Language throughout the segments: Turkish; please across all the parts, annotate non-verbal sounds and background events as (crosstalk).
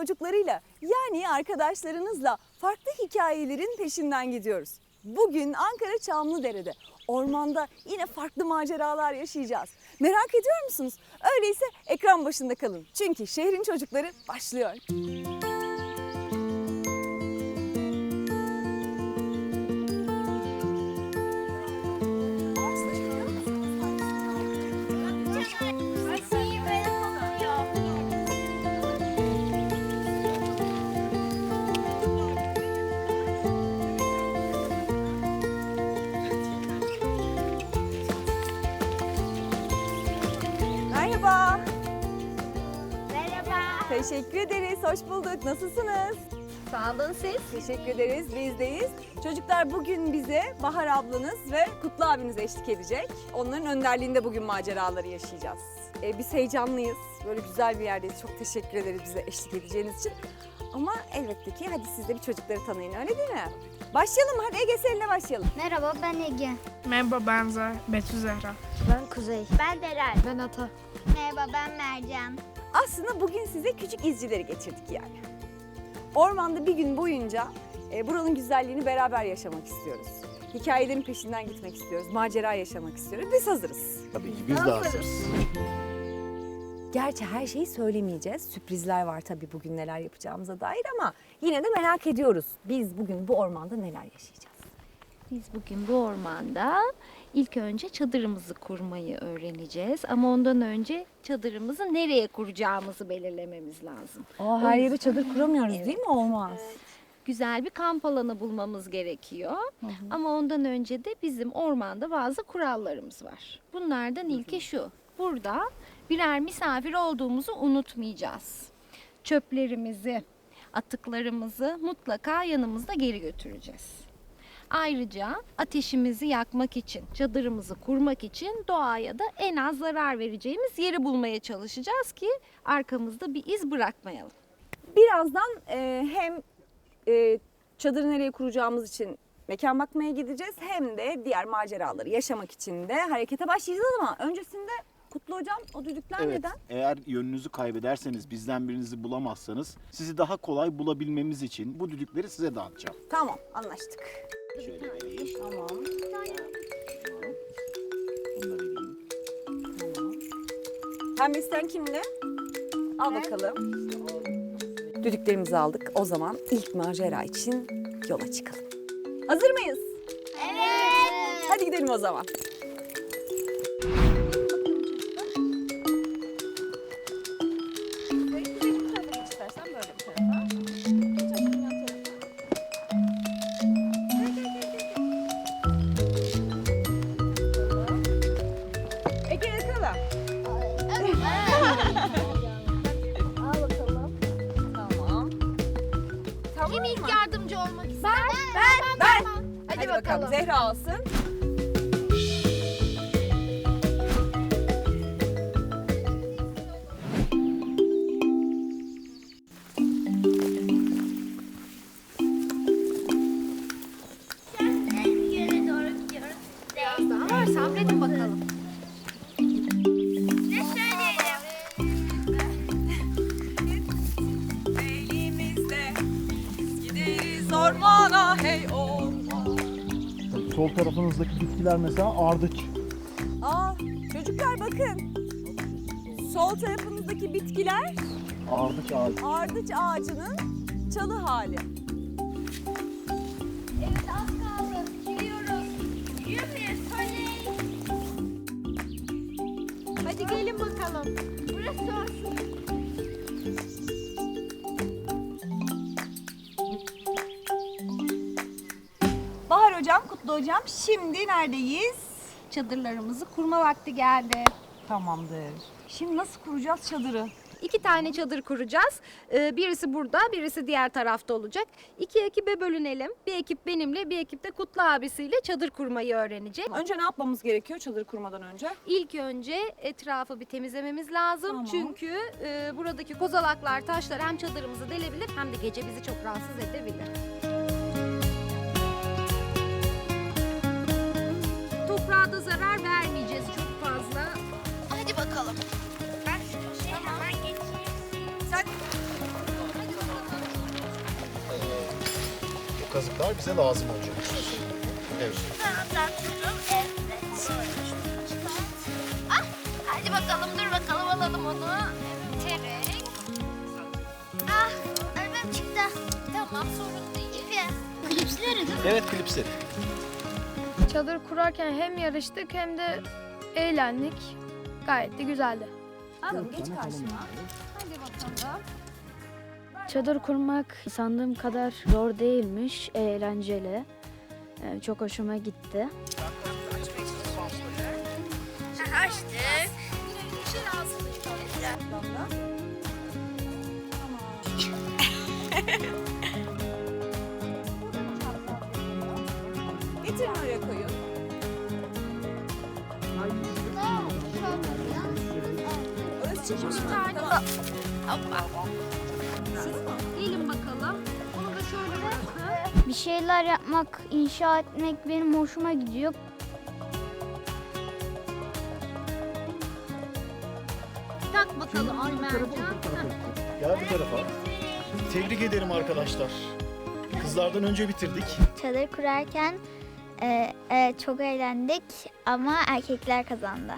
çocuklarıyla yani arkadaşlarınızla farklı hikayelerin peşinden gidiyoruz. Bugün Ankara Çamlıdere'de ormanda yine farklı maceralar yaşayacağız. Merak ediyor musunuz? Öyleyse ekran başında kalın. Çünkü şehrin çocukları başlıyor. Merhaba. Teşekkür ederiz. Hoş bulduk. Nasılsınız? Sağ olun siz. Teşekkür ederiz. Bizdeyiz. Çocuklar bugün bize Bahar ablanız ve Kutlu abiniz eşlik edecek. Onların önderliğinde bugün maceraları yaşayacağız. Ee, biz heyecanlıyız. Böyle güzel bir yerdeyiz. Çok teşekkür ederiz bize eşlik edeceğiniz için. Ama elbette ki hadi siz de bir çocukları tanıyın öyle değil mi? Başlayalım hadi Ege seninle başlayalım. Merhaba ben Ege. Merhaba ben Zahra, Betül Zehra. Ben Kuzey. Ben Deren. Ben Ata. Merhaba ben Mercan. Aslında bugün size küçük izcileri getirdik yani. Ormanda bir gün boyunca e, buranın güzelliğini beraber yaşamak istiyoruz. Hikayelerin peşinden gitmek istiyoruz. Macera yaşamak istiyoruz. Biz hazırız. Tabii ki biz de hazırız. Gerçi her şeyi söylemeyeceğiz. Sürprizler var tabii bugün neler yapacağımıza dair ama yine de merak ediyoruz. Biz bugün bu ormanda neler yaşayacağız? Biz bugün bu ormanda ilk önce çadırımızı kurmayı öğreneceğiz. Ama ondan önce çadırımızı nereye kuracağımızı belirlememiz lazım. Aa, her yere çadır kuramıyoruz değil mi? Olmaz. Güzel bir kamp alanı bulmamız gerekiyor. Ama ondan önce de bizim ormanda bazı kurallarımız var. Bunlardan ilki şu. Burada birer misafir olduğumuzu unutmayacağız. Çöplerimizi, atıklarımızı mutlaka yanımızda geri götüreceğiz. Ayrıca ateşimizi yakmak için, çadırımızı kurmak için doğaya da en az zarar vereceğimiz yeri bulmaya çalışacağız ki arkamızda bir iz bırakmayalım. Birazdan e, hem e, çadırı nereye kuracağımız için mekan bakmaya gideceğiz hem de diğer maceraları yaşamak için de harekete başlayacağız ama öncesinde Kutlu Hocam o düdükler Evet, neden? eğer yönünüzü kaybederseniz, bizden birinizi bulamazsanız sizi daha kolay bulabilmemiz için bu düdükleri size dağıtacağım. Tamam anlaştık. Şöyle vereyim. Tamam. Bunu da vereyim. Kimde? Al bakalım. Düdüklerimizi aldık. O zaman ilk macera için yola çıkalım. Hazır mıyız? Evet. Hadi gidelim o zaman. Bakalım. Zehra alsın. Yöne doğru gidiyoruz. Biraz daha var sabredin bakalım. Tarafınızdaki bitkiler mesela ardıç. Aa çocuklar bakın. Sol tarafımızdaki bitkiler Ardıç ağacı. ardıç ağacının çalı hali. Hocam, Kutlu hocam şimdi neredeyiz? Çadırlarımızı kurma vakti geldi. Tamamdır. Şimdi nasıl kuracağız çadırı? İki tane çadır kuracağız. Ee, birisi burada, birisi diğer tarafta olacak. İki ekibe bölünelim. Bir ekip benimle, bir ekip de Kutlu abisiyle çadır kurmayı öğrenecek. Önce ne yapmamız gerekiyor çadır kurmadan önce? İlk önce etrafı bir temizlememiz lazım. Tamam. Çünkü e, buradaki kozalaklar, taşlar hem çadırımızı delebilir hem de gece bizi çok rahatsız edebilir. Da zarar vermeyeceğiz çok fazla. Hadi bakalım. Ben şu köşeye hemen geçeyim. Bu ee, kazıklar bize lazım olacak. Evet. Evet. Ah, hadi bakalım dur bakalım alalım onu. Terek. Ah, elbim çıktı. Tamam sorun değil. Evet klipsleri değil mi? Evet klipsleri. Çadır kurarken hem yarıştık hem de eğlendik. Gayet de güzeldi. Anladım geç karşıma. Çadır kurmak sandığım kadar zor değilmiş, eğlenceli. Ee, Çok hoşuma gitti. Açtık. Gelin bakalım. Onu da şöyle. Bir şeyler yapmak, inşa etmek benim hoşuma gidiyor. Tak bakalım Mercan. Gel bu tarafa. Tebrik ederim arkadaşlar. Kızlardan önce bitirdik. Çadır kurarken e, e, çok eğlendik ama erkekler kazandı.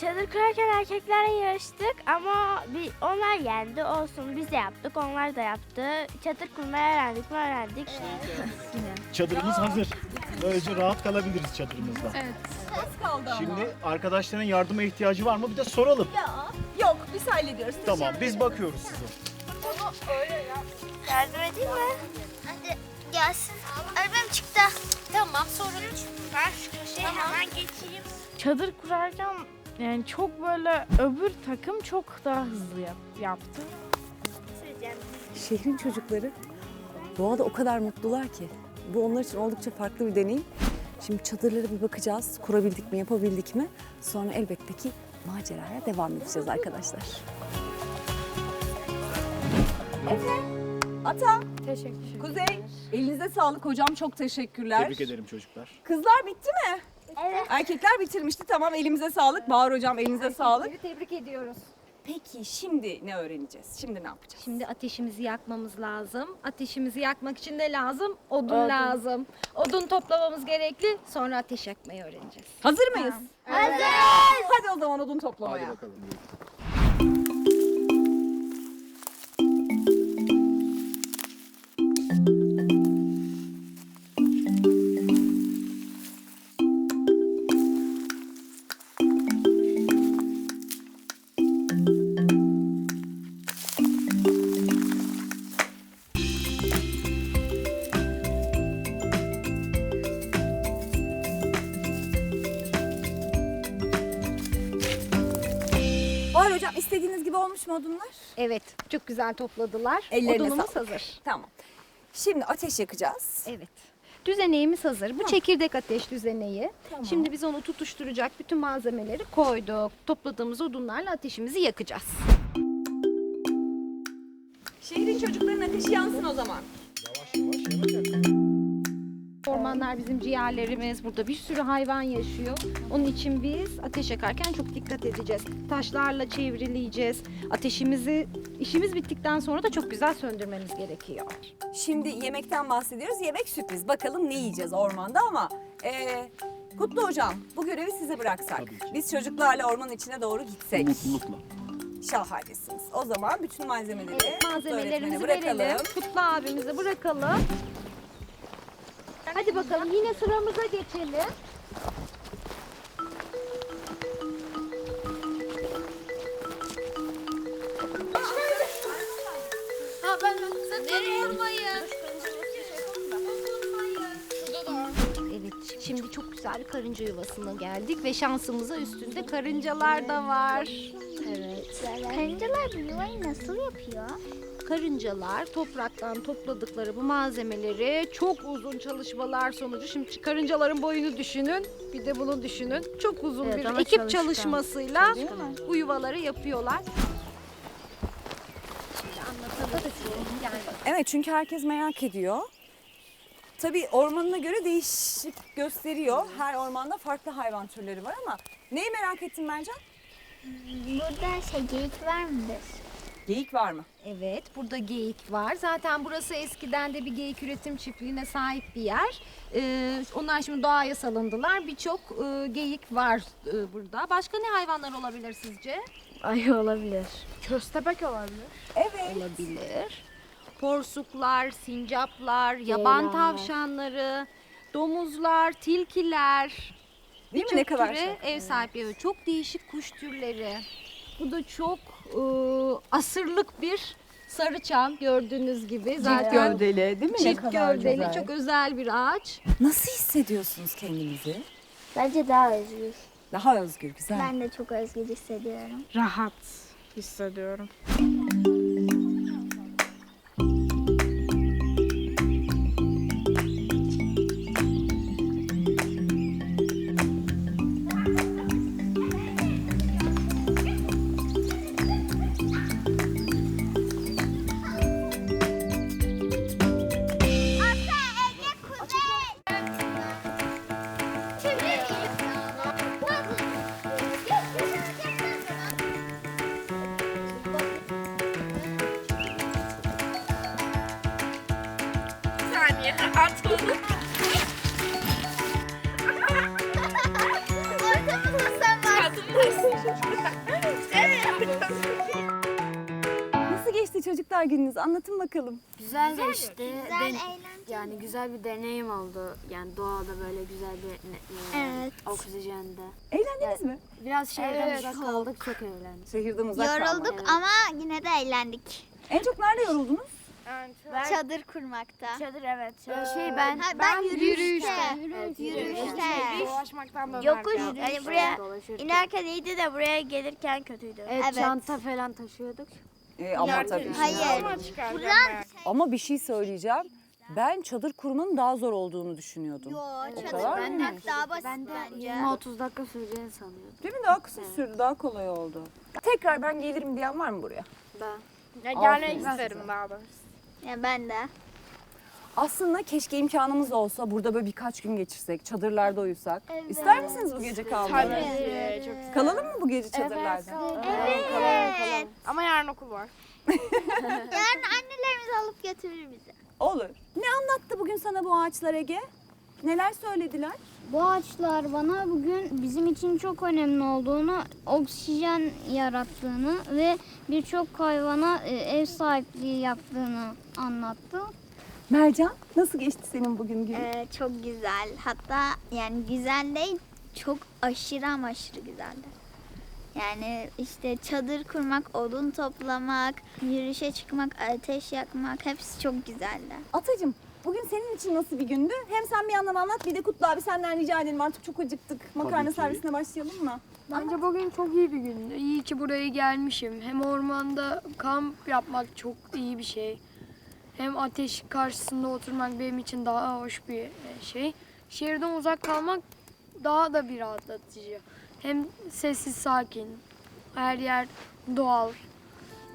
Çadır kurarken erkeklerle yarıştık ama bir, onlar yendi olsun biz de yaptık onlar da yaptı. Çadır kurmayı öğrendik mi öğrendik. Çadırımız hazır. Böylece rahat kalabiliriz çadırımızda. Az kaldı ama. Şimdi arkadaşların yardıma ihtiyacı var mı? Bir de soralım. Yok biz hallediyoruz. Tamam biz bakıyoruz size. Yardım edeyim mi? Hadi gelsin. Arabam çıktı. Tamam sorun. Ben şu köşeye hemen geçeyim. Çadır kurarken yani çok böyle öbür takım çok daha hızlı yap, yaptı. Şehrin çocukları doğada o kadar mutlular ki. Bu onlar için oldukça farklı bir deneyim. Şimdi çadırlara bir bakacağız. Kurabildik mi, yapabildik mi? Sonra elbette ki maceraya devam edeceğiz arkadaşlar. Efe, Ata, Teşekkür Kuzey, elinize sağlık hocam. Çok teşekkürler. Tebrik ederim çocuklar. Kızlar bitti mi? Evet. Erkekler bitirmişti. Tamam elimize sağlık. Bahar hocam elinize sağlık. Tebrik ediyoruz. Peki şimdi ne öğreneceğiz? Şimdi ne yapacağız? Şimdi ateşimizi yakmamız lazım. Ateşimizi yakmak için ne lazım? Odun, lazım. Odun toplamamız gerekli. Sonra ateş yakmayı öğreneceğiz. Hazır mıyız? Hazır. Hadi o zaman odun toplamaya. bakalım. Hocam istediğiniz gibi olmuş mu odunlar? Evet, çok güzel topladılar. Ellerine Odunumuz sağlık. hazır. Tamam. Şimdi ateş yakacağız. Evet. Düzeneğimiz hazır. Bu çekirdek ateş düzeneği. Şimdi biz onu tutuşturacak bütün malzemeleri koyduk. Topladığımız odunlarla ateşimizi yakacağız. Şehrin çocukların ateşi yansın o zaman. Ormanlar bizim ciğerlerimiz. Burada bir sürü hayvan yaşıyor. Onun için biz ateş yakarken çok dikkat edeceğiz. Taşlarla çevrileyeceğiz. Ateşimizi işimiz bittikten sonra da çok güzel söndürmemiz gerekiyor. Şimdi yemekten bahsediyoruz. Yemek sürpriz. Bakalım ne yiyeceğiz ormanda ama... eee Kutlu hocam bu görevi size bıraksak. Biz çocuklarla ormanın içine doğru gitsek. Mutlulukla. Şahanesiniz. O zaman bütün malzemeleri Kutlu öğretmene Malzemelerimizi bırakalım. verelim. Kutlu abimize bırakalım. Hadi bakalım yine sıramıza geçelim. Ha ben vurmayın? Evet, şimdi çok güzel bir karınca yuvasına geldik ve şansımıza üstünde karıncalar da var. Evet. Karıncalar bu yuvayı nasıl yapıyor? Karıncalar topraktan topladıkları bu malzemeleri çok uzun çalışmalar sonucu şimdi karıncaların boyunu düşünün bir de bunu düşünün. Çok uzun Evet, bir ama ekip çalışkan. çalışmasıyla bu yuvaları yapıyorlar. Şimdi anlatalım. Evet çünkü herkes merak ediyor. Tabii ormanına göre değişik gösteriyor. Her ormanda farklı hayvan türleri var ama neyi merak ettin Mercan? Burada şey geyik var mıdır? Geyik var mı? Evet, burada geyik var. Zaten burası eskiden de bir geyik üretim çiftliğine sahip bir yer. Ee, onlar şimdi doğaya salındılar. Birçok e, geyik var e, burada. Başka ne hayvanlar olabilir sizce? Ayı olabilir. Köstebek olabilir. Evet. Olabilir. Porsuklar, sincaplar, yaban Ceylanlar. tavşanları, domuzlar, tilkiler. Değil mi? Birçok Ne kadar türe şey. ev sahipliği. Çok değişik kuş türleri. Bu da çok e, asırlık bir sarıçam gördüğünüz gibi. Çift Zaten gövdeli değil mi? çift gövdeli çok özel bir ağaç. Nasıl hissediyorsunuz kendinizi? Bence daha özgür. Daha özgür, güzel. Ben de çok özgür hissediyorum. Rahat hissediyorum. Nasıl geçti çocuklar gününüz? Anlatın bakalım. Güzel geçti. Güzel, Den- eğlenceli. yani güzel bir deneyim oldu. Yani doğada böyle güzel bir ne- e, Evet. oksijende. Eğlendiniz mi? Biraz şehirden Evet, uzak kaldık. Çok eğlendik. Şehirden uzak. Yorulduk ama yine de eğlendik. En çok nerede yoruldunuz? Çadır kurmakta. Çadır evet. şey ben Ha, ben, yürüyüşte. Evet, Yürüyüşte. Dolaşmaktan da Yokuş. Yani buraya inerken iyiydi de buraya gelirken kötüydü. Evet, çanta falan taşıyorduk. Ee, ama tabii. Hayır. Buradan Ama bir şey söyleyeceğim. Ben çadır kurmanın daha zor olduğunu düşünüyordum. Yo, çadır kurmak daha basit Ben de bence. 20-30 dakika süreceğini sanıyordum. Değil mi? Daha kısa sürdü, daha kolay oldu. Tekrar ben gelirim diyen var mı buraya? Ben. Ya gelmek isterim daha doğrusu. Ya ben de. Aslında keşke imkanımız olsa burada böyle birkaç gün geçirsek, çadırlarda uyusak. Evet. İster misiniz bu gece kalmayı? Tabii. Çok güzel. Kalalım mı bu gece çadırlarda? Evet. Ama yarın okul var. (laughs) Yarın annelerimiz alıp götürür bizi. Olur. Ne anlattı bugün sana bu ağaçlar Ege? Neler söylediler? Bu ağaçlar bana bugün bizim için çok önemli olduğunu, oksijen yarattığını ve birçok hayvana e, ev sahipliği yaptığını anlattı. Mercan nasıl geçti senin bugün günün? Ee, çok güzel. Hatta yani güzel değil, çok aşırı ama aşırı güzeldi. Yani işte çadır kurmak, odun toplamak, yürüyüşe çıkmak, ateş yakmak hepsi çok güzeldi. Atacığım bugün senin için nasıl bir gündü? Hem sen bir yandan anlat bir de Kutlu abi senden rica edelim artık çok acıktık. Makarna ki. servisine başlayalım mı? Bence bugün çok iyi bir gündü. İyi ki buraya gelmişim. Hem ormanda kamp yapmak çok iyi bir şey. Hem ateş karşısında oturmak benim için daha hoş bir e, şey. Şehirden uzak kalmak daha da bir rahatlatıcı. Hem sessiz sakin. Her yer doğal.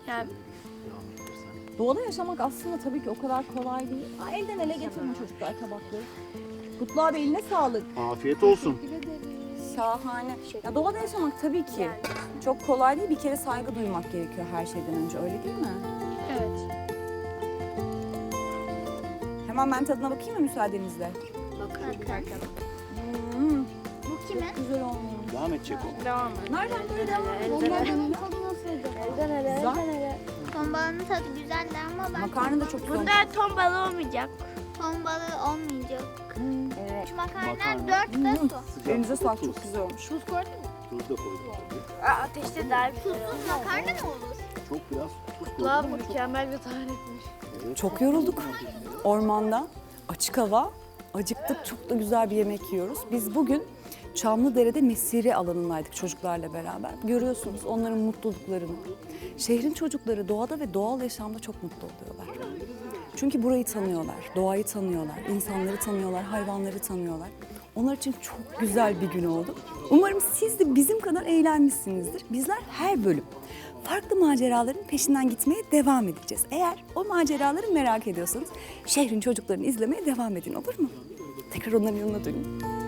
Yani Doğada yaşamak aslında tabii ki o kadar kolay değil. Aa, elden ele getirin çocuklar tabakları. Kutlu abi eline sağlık. Afiyet olsun. Şahane. Ya doğada yaşamak tabii ki çok kolay değil. Bir kere saygı duymak gerekiyor her şeyden önce öyle değil mi? evet. Hemen ben tadına bakayım mı müsaadenizle? Hmm, Bu kimin? güzel olmuş. Devam edecek o. Devam et. Nereden böyle devam ediyor? Ton balığının tadı güzeldi ama ben Makarna da çok güzel. Bunda ton balığı olmayacak. Ton balığı olmayacak. Evet. Şu makarna Makarna. dört de su. Sıcak Elinize su, sağlık tuz. çok güzel olmuş. Tuz da koyduk tabii. Ateşte daha Tuzsuz makarna mı olur? Çok biraz tuz koyduk ama çok. mükemmel bir tarifmiş. Evet. Çok yorulduk. Ormanda, açık hava, acıktık. Çok da güzel bir yemek yiyoruz. Biz bugün Çamlıdere'de mesire alanındaydık çocuklarla beraber. Görüyorsunuz onların mutluluklarını. Şehrin çocukları doğada ve doğal yaşamda çok mutlu oluyorlar. Çünkü burayı tanıyorlar, doğayı tanıyorlar, insanları tanıyorlar, hayvanları tanıyorlar. Onlar için çok güzel bir gün oldu. Umarım siz de bizim kadar eğlenmişsinizdir. Bizler her bölüm farklı maceraların peşinden gitmeye devam edeceğiz. Eğer o maceraları merak ediyorsanız şehrin çocuklarını izlemeye devam edin olur mu? Tekrar onların yanına dönün.